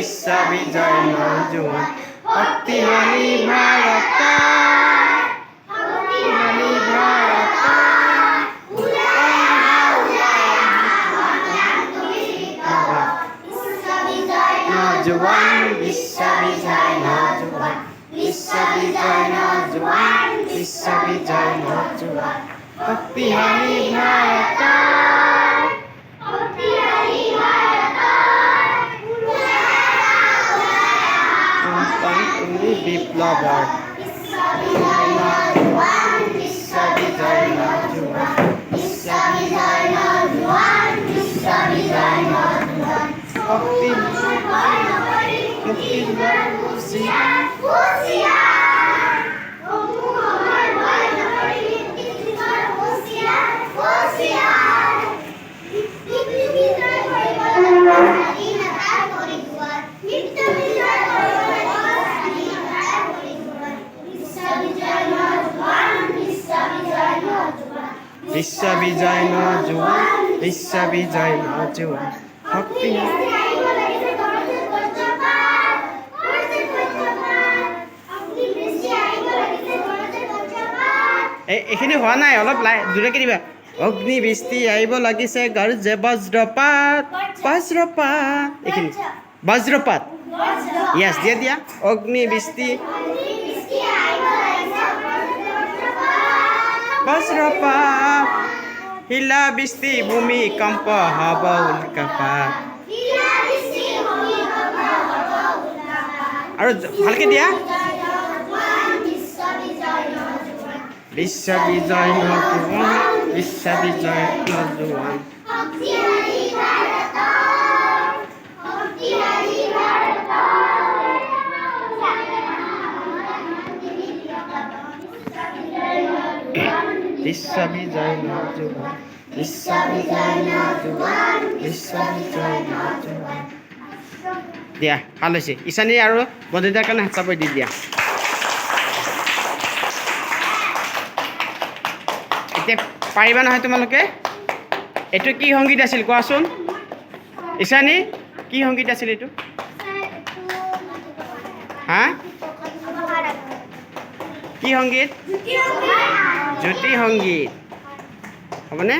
বিশ্ববিজয় নজুৱান শক্তিশালী ভাৰত শক্তিশালী ভাৰত নজুৱান বিশ্ববিজয় নজুৱান বিশ্ববিজয় নজুৱান বিশ্ববিজয় নজুৱান শক্তিশালী ভাৰত সন্তানতুলি বিপ্লৱৰ বিশ্ববিজয় নজুৱান শক্তি মুক্তি বিশ্ববিজয় নজুৱান বিশ্ববিজয় শক্তি এই এইখিনি হোৱা নাই অলপ লাই দূৰকে দিবা। অগ্নি বৃষ্টি আহিব লাগিছে গৰ্জে বজ্ৰপাত বজ্ৰপাত এইখিনি বজ্ৰপাত। য়েছ দিয়া দিয়া। অগ্নি বৃষ্টি বজ্ৰপাত শিলা বৃষ্টি ভূমিকম্প হ'ব উল্কাপাত আৰু ভালকে দিয়া। বিশ্ব বিশ্ববিজয় বিশ্ব বিজয় নজুৱান বিশ্ববিজয় নজুৱান বিশ্ববিজয় নজুৱান বিশ্ববিজয় নজুৱান দিয়া ভালো হৈছে। ঈশানী আৰু বন্দিতাৰ কাৰণে হাত চাপৰি দি দিয়া। এতিয়া পাৰিবা নহয় তোমালোকে? এইটো কি সংগীত আছিল? কোৱাচোন। ঈশানী কি সংগীত আছিল এইটো হা? কি সংগীত জ্যোতি সংগীত হ'বনে?